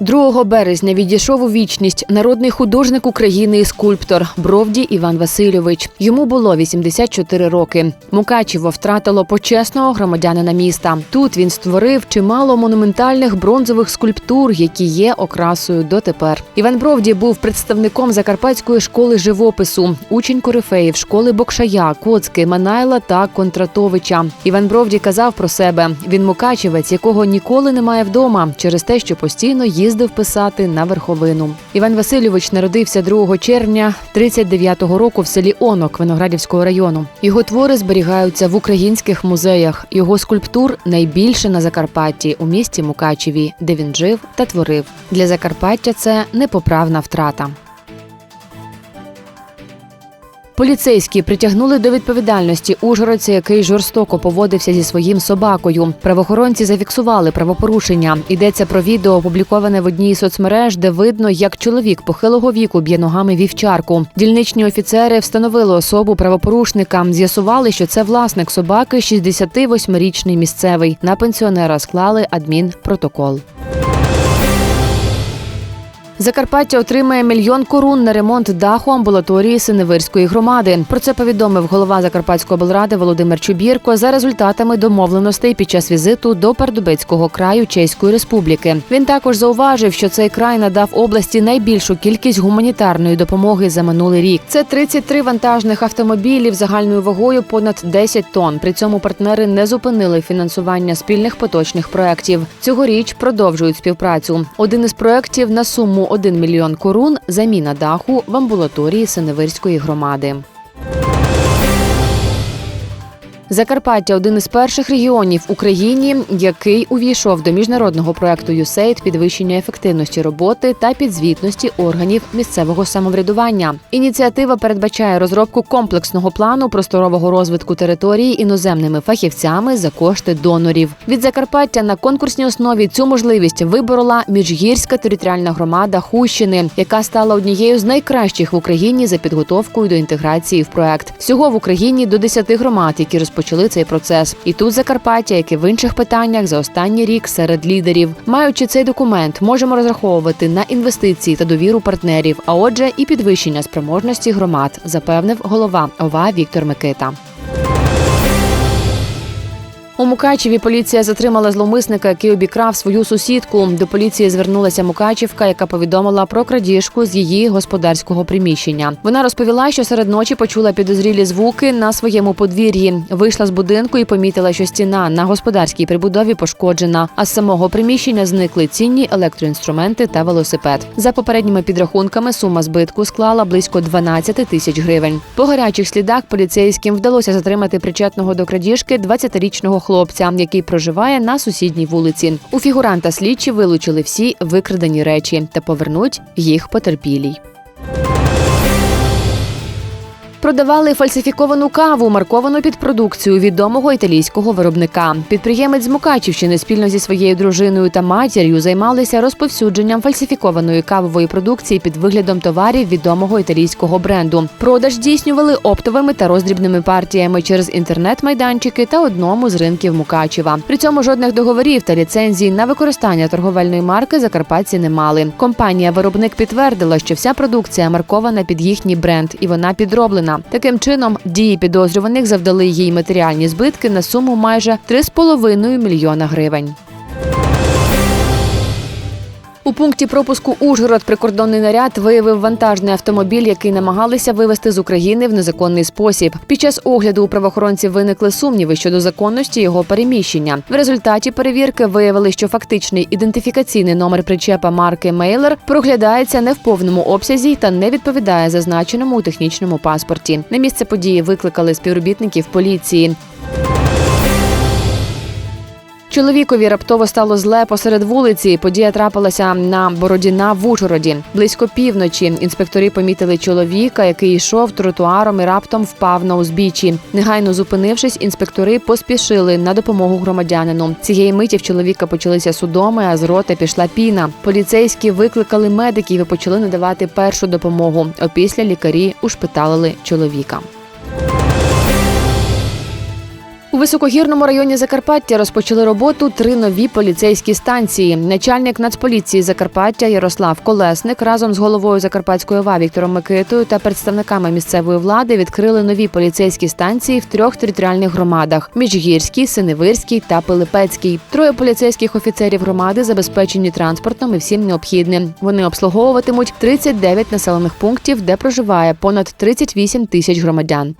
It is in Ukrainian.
2 березня відійшов у вічність народний художник України і скульптор Бровді Іван Васильович. Йому було 84 роки. Мукачево втратило почесного громадянина міста. Тут він створив чимало монументальних бронзових скульптур, які є окрасою дотепер. Іван Бровді був представником Закарпатської школи живопису, учень корифеїв школи Бокшая, Коцки, Манайла та Контратовича. Іван Бровді казав про себе: він мукачевець, якого ніколи немає вдома, через те, що постійно їздив писати на верховину. Іван Васильович народився 2 червня 39-го року в селі Онок Виноградівського району. Його твори зберігаються в українських музеях. Його скульптур найбільше на Закарпатті у місті Мукачеві, де він жив та творив. Для Закарпаття це непоправна втрата. Поліцейські притягнули до відповідальності ужгородця, який жорстоко поводився зі своїм собакою. Правоохоронці зафіксували правопорушення. Йдеться про відео, опубліковане в одній із соцмереж, де видно, як чоловік похилого віку б'є ногами вівчарку. Дільничні офіцери встановили особу правопорушника. З'ясували, що це власник собаки, 68-річний місцевий. На пенсіонера склали адмінпротокол. Закарпаття отримає мільйон корун на ремонт даху амбулаторії Синевирської громади. Про це повідомив голова Закарпатської облради Володимир Чубірко за результатами домовленостей під час візиту до Пардубицького краю Чеської Республіки. Він також зауважив, що цей край надав області найбільшу кількість гуманітарної допомоги за минулий рік. Це 33 вантажних автомобілів загальною вагою понад 10 тонн. При цьому партнери не зупинили фінансування спільних поточних проєктів. Цьогоріч продовжують співпрацю. Один із проєктів на суму 1 мільйон корун заміна даху в амбулаторії Синевирської громади. Закарпаття один із перших регіонів в Україні, який увійшов до міжнародного проекту USAID підвищення ефективності роботи та підзвітності органів місцевого самоврядування. Ініціатива передбачає розробку комплексного плану просторового розвитку території іноземними фахівцями за кошти донорів. Від Закарпаття на конкурсній основі цю можливість виборола Міжгірська територіальна громада Хущини, яка стала однією з найкращих в Україні за підготовкою до інтеграції в проект. Всього в Україні до 10 громад, які розпочали цей процес. І тут Закарпаття, як і в інших питаннях, за останній рік серед лідерів. Маючи цей документ, можемо розраховувати на інвестиції та довіру партнерів, а отже, і підвищення спроможності громад, запевнив голова ОВА Віктор Микита. У Мукачеві поліція затримала зловмисника, який обікрав свою сусідку. До поліції звернулася Мукачівка, яка повідомила про крадіжку з її господарського приміщення. Вона розповіла, що серед ночі почула підозрілі звуки на своєму подвір'ї. Вийшла з будинку і помітила, що стіна на господарській прибудові пошкоджена. А з самого приміщення зникли цінні електроінструменти та велосипед. За попередніми підрахунками сума збитку склала близько 12 тисяч гривень. По гарячих слідах поліцейським вдалося затримати причетного до крадіжки 20-річного хлопця, який проживає на сусідній вулиці. У фігуранта слідчі вилучили всі викрадені речі та повернуть їх потерпілій. Продавали фальсифіковану каву, марковану під продукцію відомого італійського виробника. Підприємець з Мукачівщини спільно зі своєю дружиною та матір'ю займалися розповсюдженням фальсифікованої кавової продукції під виглядом товарів відомого італійського бренду. Продаж здійснювали оптовими та роздрібними партіями через інтернет-майданчики та одному з ринків Мукачева. При цьому жодних договорів та ліцензій на використання торговельної марки закарпатці не мали. Компанія-виробник підтвердила, що вся продукція маркована під їхній бренд, і вона підроблена. Таким чином, дії підозрюваних завдали їй матеріальні збитки на суму майже 3,5 мільйона гривень. У пункті пропуску Ужгород прикордонний наряд виявив вантажний автомобіль, який намагалися вивезти з України в незаконний спосіб. Під час огляду у правоохоронців виникли сумніви щодо законності його переміщення. В результаті перевірки виявили, що фактичний ідентифікаційний номер причепа марки Мейлер проглядається не в повному обсязі та не відповідає зазначеному у технічному паспорті. На місце події викликали співробітників поліції. Чоловікові раптово стало зле посеред вулиці. Подія трапилася на Бородіна в Ужгороді. Близько півночі інспектори помітили чоловіка, який йшов тротуаром і раптом впав на узбіччі. Негайно зупинившись, інспектори поспішили на допомогу громадянину. Цієї миті в чоловіка почалися судоми, а з рота пішла піна. Поліцейські викликали медиків і почали надавати першу допомогу. Опісля лікарі ушпиталили чоловіка. У високогірному районі Закарпаття розпочали роботу три нові поліцейські станції. Начальник Нацполіції Закарпаття Ярослав Колесник разом з головою Закарпатської ОВА Віктором Микитою та представниками місцевої влади відкрили нові поліцейські станції в трьох територіальних громадах: Міжгірській, Синевирській та Пилипецькій. Троє поліцейських офіцерів громади забезпечені транспортом і всім необхідним. Вони обслуговуватимуть 39 населених пунктів, де проживає понад 38 тисяч громадян.